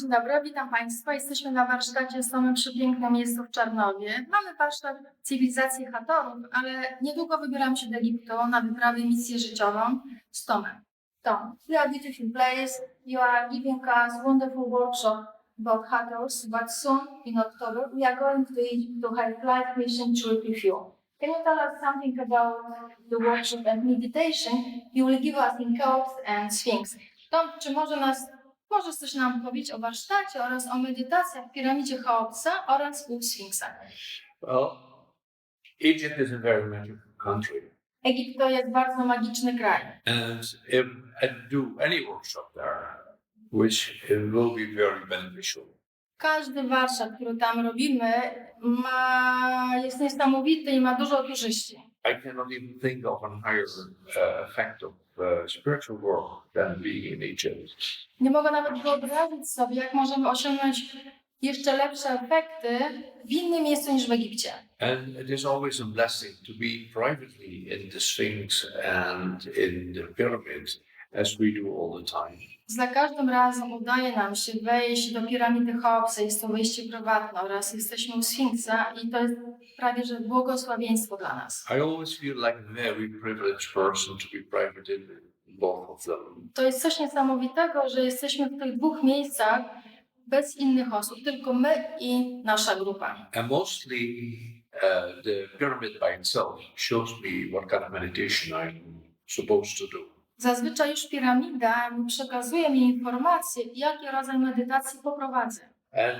Dzień dobry, witam Państwa. Jesteśmy na warsztacie przy pięknym miejscu w Czarnowie. Mamy warsztat cywilizacji Hatorów, ale niedługo wybieram się do Egiptu na wyprawę misję życiową z Tomem. Tom, we are beautiful place. You are giving us wonderful workshop about Hators, but soon in October we are going to Egypt to have live mission trip with you. Can you tell us something about the workshop and meditation you will give us in Cheops and Sphinx? Tom, czy może nas Możesz coś nam powiedzieć o warsztacie oraz o medytacjach w piramidzie Cheopsa oraz u Sfinksa. Well, Egypt is a very magical country, Egipt to jest bardzo magiczny kraj. and if I do any workshop there, which will be very beneficial. Każdy warsztat, który tam robimy, ma, jest niesamowity i ma dużo korzyści. I cannot even think of a higher uh, effect of uh, spiritual work than being in Egypt. Nie mogę nawet wyobrazić sobie, jak możemy osiągnąć jeszcze lepsze efekty w innym miejscu niż w Egipcie. And it is always a blessing to be privately in the Sphinx and in the pyramids, as we do all the time. Za każdym razem udaje nam się wejść do piramidy Cheopsa, jest to wejście prywatne oraz jesteśmy u Sfinksa i to jest prawie że błogosławieństwo dla nas. I always feel like a very privileged person to be private in both of them. To jest coś niesamowitego, że jesteśmy w tych dwóch miejscach bez innych osób, tylko my i nasza grupa. And mostly uh, the pyramid by itself shows me what kind of meditation I'm supposed to do. Zazwyczaj już piramida przekazuje mi informacje, jaki rodzaj medytacji poprowadzę. And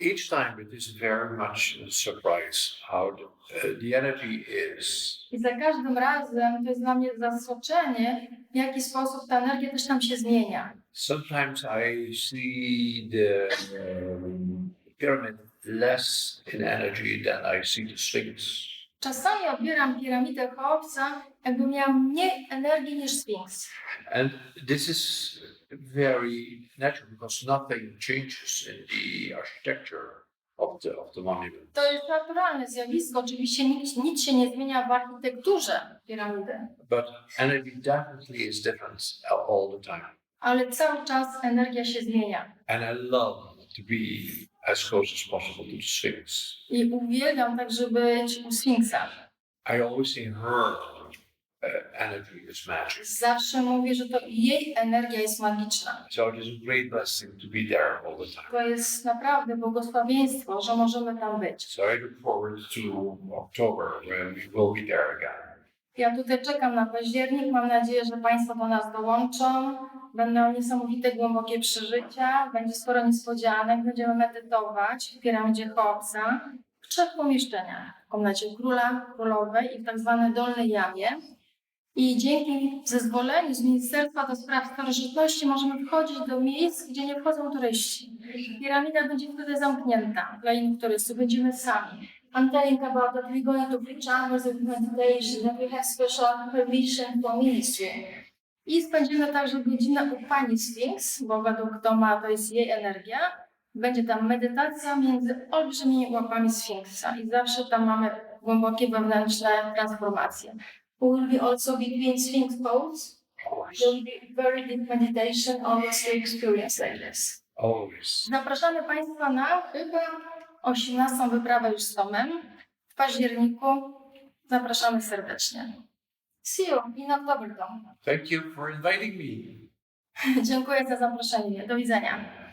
each time it is very much a surprise how the, uh, the energy is. I za każdym razem to jest dla mnie zaskoczenie, w jaki sposób ta energia też tam się zmienia. Sometimes I see the um, pyramid less in energy than I see the Sphinx. Czasami odbieram piramidę Cheopsa, jakby miała mniej energii niż Sfinks. And this is very natural because nothing changes in the architecture of the, of the monument. To jest naturalne zjawisko, oczywiście nic, nic się nie zmienia w architekturze piramidy, But energy definitely is different all the time. ale cały czas energia się zmienia. And I love to be as close as possible to the Sphinx. I uwielbiam także być u Sfinksa. I always say her uh, energy is magic. Zawsze mówię, że to jej energia jest magiczna. So it is a great blessing to be there all the time. To jest naprawdę błogosławieństwo, że możemy tam być. So I look forward to October when we will be there again. Ja tutaj czekam na październik. Mam nadzieję, że Państwo do nas dołączą. Będą niesamowite, głębokie przeżycia. Będzie sporo niespodzianek. Będziemy medytować w piramidzie Cheopsa w trzech pomieszczeniach. W komnacie króla, królowej i w tak zwanej dolnej jamie. I dzięki zezwoleniu z Ministerstwa do Spraw Starożytności możemy wchodzić do miejsc, gdzie nie wchodzą turyści. Piramida będzie wtedy zamknięta dla innych turystów. Będziemy sami. I'm telling about that we're going to preach hours of meditation, that we have special permission for ministry. I spędzimy także godzinę u pani Sphinx, bo według Toma to jest jej energia. Będzie tam medytacja między olbrzymimi łapami Sfinksa i zawsze tam mamy głębokie wewnętrzne transformacje. We will be also between Sphinx pose. There will be very deep meditation almost to experience like this. Always. Zapraszamy Państwa na chyba 18 wyprawę już z Tomem w październiku. Zapraszamy serdecznie. See you in October, Tom. Thank you for inviting me. Dziękuję za zaproszenie. Do widzenia.